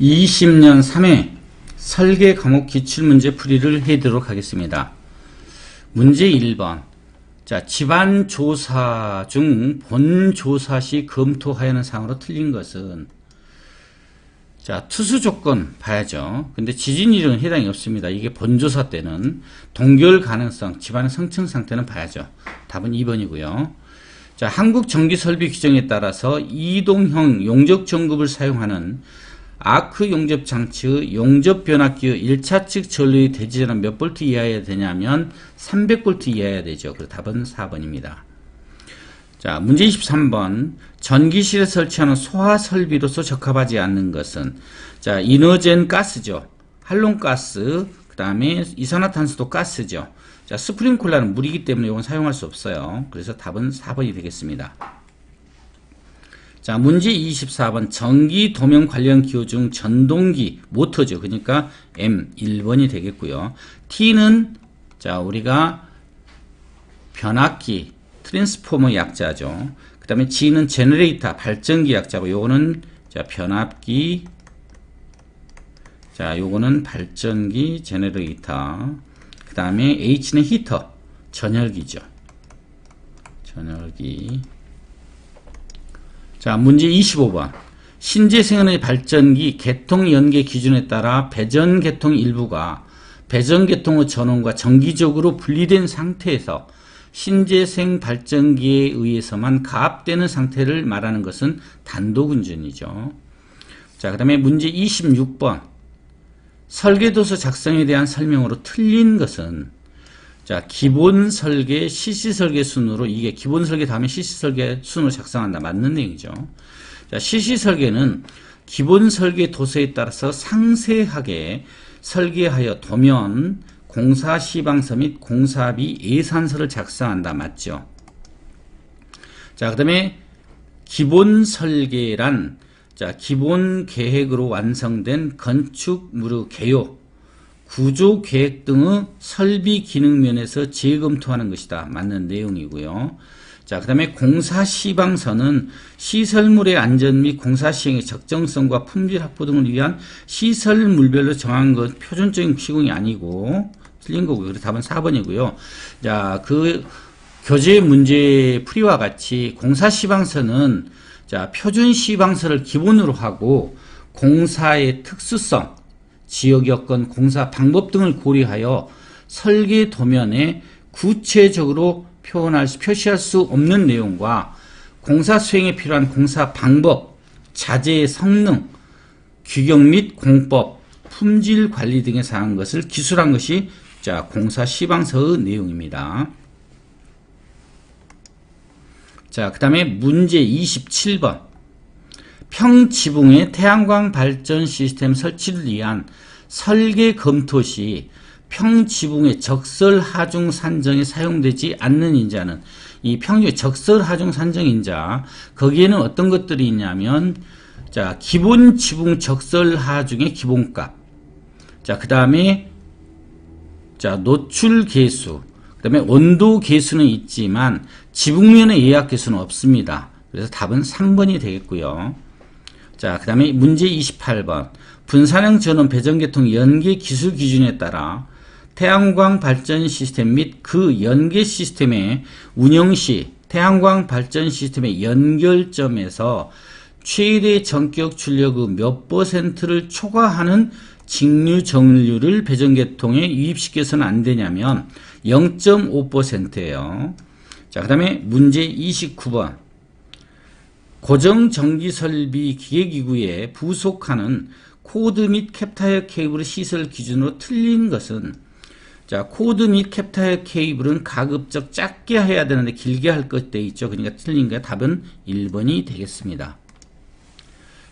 20년 3회 설계 과목 기출문제 풀이를 해도록 하겠습니다. 문제 1번. 자, 집안 조사 중 본 조사 시 검토하여는 사항으로 틀린 것은 자, 투수 조건 봐야죠. 근데 지진이력은 해당이 없습니다. 이게 본조사 때는 동결 가능성, 집안의 성층 상태는 봐야죠. 답은 2번이고요. 자, 한국 전기 설비 규정에 따라서 이동형 용접 전급을 사용하는 아크 용접 장치의 용접 변압기의 1차 측 전류의 대지전은 몇 볼트 이하여야 되냐면 300볼트 이하여야 되죠. 그 답은 4번입니다. 자, 문제 23번. 전기실에 설치하는 소화 설비로서 적합하지 않는 것은 자, 이너젠 가스죠. 할론가스, 그 다음에 이산화탄소도 가스죠. 자, 스프링쿨러는 물이기 때문에 이건 사용할 수 없어요. 그래서 답은 4번이 되겠습니다. 자, 문제 24번. 전기 도면 관련 기호 중 전동기, 모터죠. 그러니까 M 1번이 되겠고요. T는 자, 우리가 변압기, 트랜스포머 약자죠. 그 다음에 G는 제너레이터, 발전기 약자고, 요거는 자, 변압기, 자, 요거는 발전기, 제너레이터. 그 다음에 H는 히터, 전열기죠. 전열기. 자, 문제 25번. 신재생연의 발전기 개통 연계 기준에 따라 배전 개통 일부가 배전 개통의 전원과 정기적으로 분리된 상태에서 신재생 발전기에 의해서만 가압되는 상태를 말하는 것은 단도군전이죠. 자, 그 다음에 문제 26번. 설계도서 작성에 대한 설명으로 틀린 것은 자, 기본 설계, CC 설계 순으로 이게 기본 설계 다음에 CC 설계 순으로 작성한다. 맞는 내용이죠. 자, CC 설계는 기본 설계 도서에 따라서 상세하게 설계하여 도면, 공사 시방서 및 공사비 예산서를 작성한다. 맞죠? 자, 그 다음에 기본 설계란 자, 기본 계획으로 완성된 건축 무료 개요, 구조 계획 등의 설비 기능 면에서 재검토하는 것이다. 맞는 내용이고요. 자, 그 다음에 공사 시방서는 시설물의 안전 및 공사 시행의 적정성과 품질 확보 등을 위한 시설물별로 정한 것 표준적인 시공이 아니고 틀린 거고요. 그래서 답은 4번이고요. 자, 그 교재 문제 풀이와 같이 공사 시방서는 자, 표준 시방서를 기본으로 하고 공사의 특수성, 지역 여건, 공사 방법 등을 고려하여 설계 도면에 구체적으로 표현할 수, 표시할 수 없는 내용과 공사 수행에 필요한 공사 방법, 자재의 성능, 규격 및 공법, 품질 관리 등에 사항 것을 기술한 것이 자, 공사 시방서의 내용입니다. 자, 그 다음에 문제 27번. 평지붕에 태양광 발전 시스템 설치를 위한 설계 검토 시 평지붕의 적설 하중 산정에 사용되지 않는 인자는 이 평지의 적설 하중 산정 인자 거기에는 어떤 것들이 있냐면 자 기본 지붕 적설 하중의 기본값 자그 다음에 자 노출 계수 그 다음에 온도 계수는 있지만 지붕면의 예약 계수는 없습니다. 그래서 답은 3번이 되겠고요. 자, 그 다음에 문제 28번. 분산형 전원 배전계통 연계 기술 기준에 따라 태양광 발전 시스템 및 그 연계 시스템의 운영 시 태양광 발전 시스템의 연결점에서 최대 전격 출력의 몇 퍼센트를 초과하는 직류 정류를 배전계통에 유입시켜서는 안 되냐면 0.5%예요. 자, 그 다음에 문제 29번. 고정 전기 설비 기계기구에 부속하는 코드 및 캡타이어 케이블의 시설 기준으로 틀린 것은 자 코드 및 캡타이어 케이블은 가급적 작게 해야 되는데 길게 할 것 돼 있죠. 그러니까 틀린 게 답은 1번이 되겠습니다.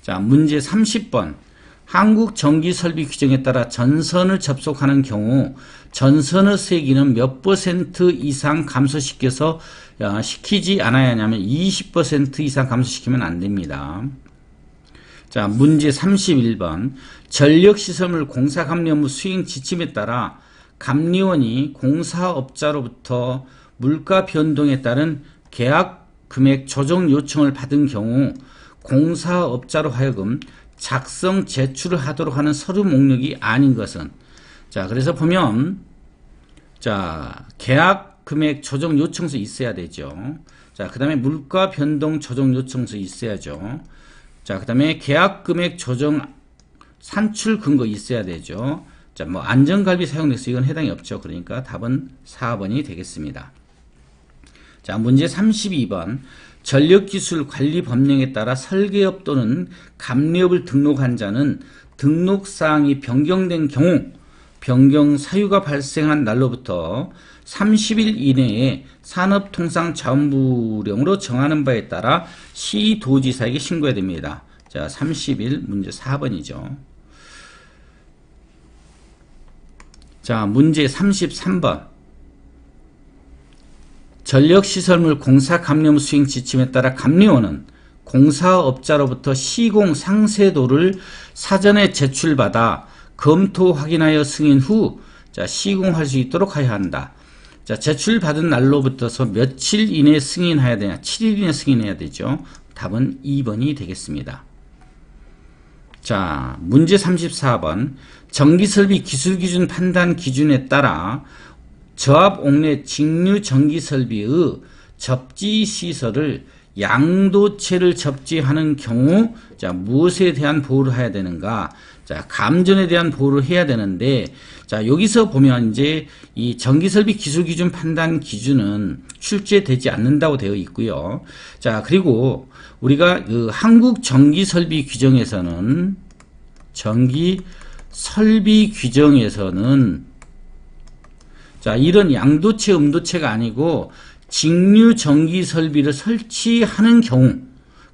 자 문제 30번 한국 전기 설비 규정에 따라 전선을 접속하는 경우 전선의 세기는 몇 퍼센트 이상 감소시켜서 시키지 않아야 하냐면 20% 이상 감소시키면 안 됩니다. 자, 문제 31번. 전력시설물 공사감리업무 수행 지침에 따라 감리원이 공사업자로부터 물가 변동에 따른 계약 금액 조정 요청을 받은 경우 공사업자로 하여금 작성 제출을 하도록 하는 서류 목록이 아닌 것은 자 그래서 보면 자 계약 금액 조정 요청서 있어야 되죠. 자 그 다음에 물가 변동 조정 요청서 있어야죠. 자 그 다음에 계약 금액 조정 산출 근거 있어야 되죠. 자, 뭐 안전갈비 사용돼서 이건 해당이 없죠. 그러니까 답은 4번이 되겠습니다. 자, 문제 32번. 전력기술 관리 법령에 따라 설계업 또는 감리업을 등록한 자는 등록 사항이 변경된 경우 변경 사유가 발생한 날로부터 30일 이내에 산업통상자원부령으로 정하는 바에 따라 시도지사에게 신고해야 됩니다. 자, 30일 문제 4번이죠. 자, 문제 33번. 전력시설물 공사 감리업 수행 지침에 따라 감리원은 공사업자로부터 시공 상세도를 사전에 제출받아 검토 확인하여 승인 후 자, 시공할 수 있도록 하여야 한다. 자, 제출받은 날로부터서 며칠 이내에 승인해야 되냐? 7일 이내 승인해야 되죠. 답은 2번이 되겠습니다. 자, 문제 34번. 전기설비 기술기준 판단 기준에 따라 저압 옥내 직류 전기 설비의 접지 시설을 양도체를 접지하는 경우 자 무엇에 대한 보호를 해야 되는가? 자 감전에 대한 보호를 해야 되는데 자 여기서 보면 이제 이 전기설비 기술 기준 판단 기준은 출제되지 않는다고 되어 있고요. 자 그리고 우리가 그 한국 전기설비 규정에서는 전기 설비 규정에서는 자, 이런 양도체, 음도체가 아니고 직류 전기 설비를 설치하는 경우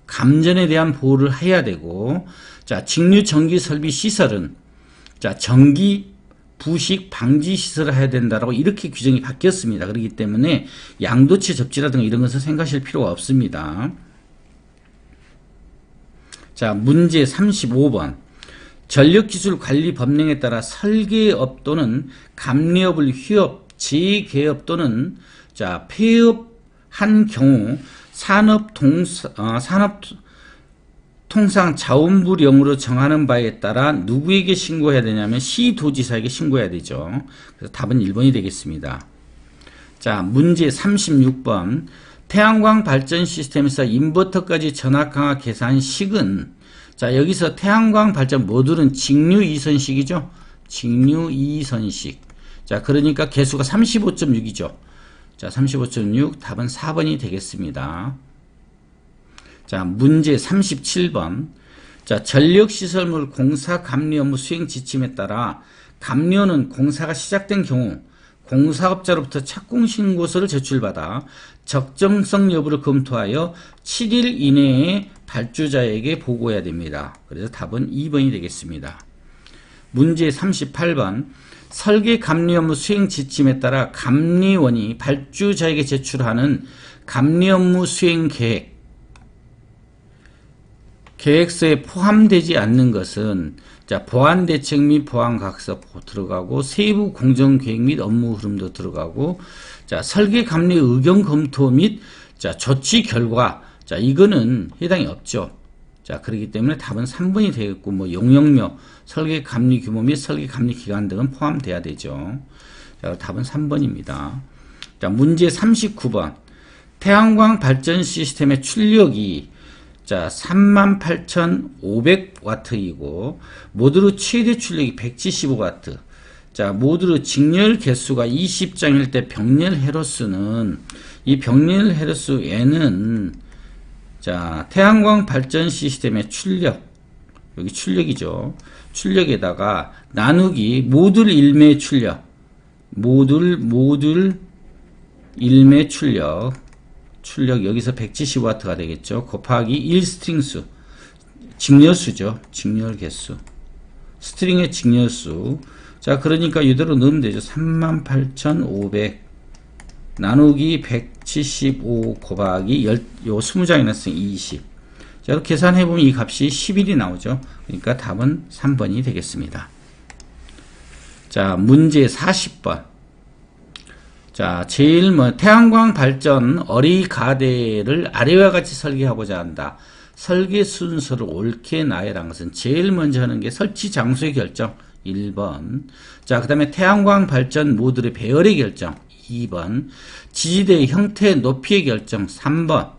감전에 대한 보호를 해야 되고 자, 직류 전기 설비 시설은 자, 전기 부식 방지 시설을 해야 된다라고 이렇게 규정이 바뀌었습니다. 그렇기 때문에 양도체 접지라든가 이런 것을 생각하실 필요가 없습니다. 자, 문제 35번. 전력기술 관리 법령에 따라 설계업 또는 감리업을 휴업, 재개업 또는 자 폐업한 경우 산업 동 어, 산업 통상 자원부령으로 정하는 바에 따라 누구에게 신고해야 되냐면 시도지사에게 신고해야 되죠. 그래서 답은 1번이 되겠습니다. 자, 문제 36번. 태양광 발전 시스템에서 인버터까지 전압 강화 계산 식은 자, 여기서 태양광 발전 모듈은 직류 이선식이죠. 직류 이선식. 자, 그러니까 개수가 35.6이죠. 자, 35.6 답은 4번이 되겠습니다. 자, 문제 37번. 자, 전력시설물 공사 감리 업무 수행 지침에 따라 감리원은 공사가 시작된 경우 공사업자로부터 착공 신고서를 제출받아 적정성 여부를 검토하여 7일 이내에 발주자에게 보고해야 됩니다. 그래서 답은 2번이 되겠습니다. 문제 38번 설계 감리 업무 수행 지침에 따라 감리원이 발주자에게 제출하는 감리 업무 수행 계획 계획서에 포함되지 않는 것은 자, 보안 대책 및 보안 각서 들어가고 세부 공정 계획 및 업무 흐름도 들어가고 자, 설계 감리 의견 검토 및 자, 조치 결과 자, 이거는 해당이 없죠. 자, 그렇기 때문에 답은 3번이 되겠고 뭐 용역료, 설계 감리 규모 및 설계 감리 기간 등은 포함돼야 되죠. 자, 답은 3번입니다. 자, 문제 39번. 태양광 발전 시스템의 출력이 자, 38,500W이고 모듈의 최대 출력이 175W. 자, 모듈의 직렬 개수가 20장일 때 병렬 헤로스는 이 병렬 헤로스 N은 자, 태양광 발전 시스템의 출력 여기 출력이죠. 출력에다가 나누기 모듈 1매 출력 모듈 모듈 1매 출력 출력 여기서 170W가 되겠죠. 곱하기 1 스트링 수 직렬수죠. 직렬 개수 스트링의 직렬수 자 그러니까 이대로 넣으면 되죠. 38,500 나누기 175 곱하기 10, 요 20장이 났으니 20 자, 이렇게 계산해 보면 이 값이 11이 나오죠. 그러니까 답은 3번이 되겠습니다. 자, 문제 40번. 자, 제일 뭐 태양광 발전 어리 가대를 아래와 같이 설계하고자 한다. 설계 순서를 옳게 나열한 것은 제일 먼저 하는 게 설치 장소의 결정 1번. 자, 그다음에 태양광 발전 모듈의 배열의 결정 2번. 지지대의 형태 높이의 결정 3번.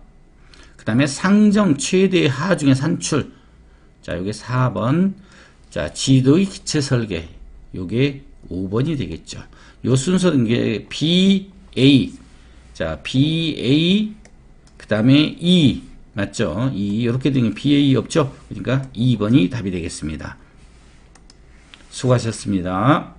그다음에 상정 최대의 하중의 산출. 자, 요게 4번. 자, 지도의 기체 설계. 요게 5번이 되겠죠. 요 순서는 게 B, A. 자, B, A, 그 다음에 E. 맞죠? E. 이렇게 되면 B, A 없죠? 그러니까 2번이 답이 되겠습니다. 수고하셨습니다.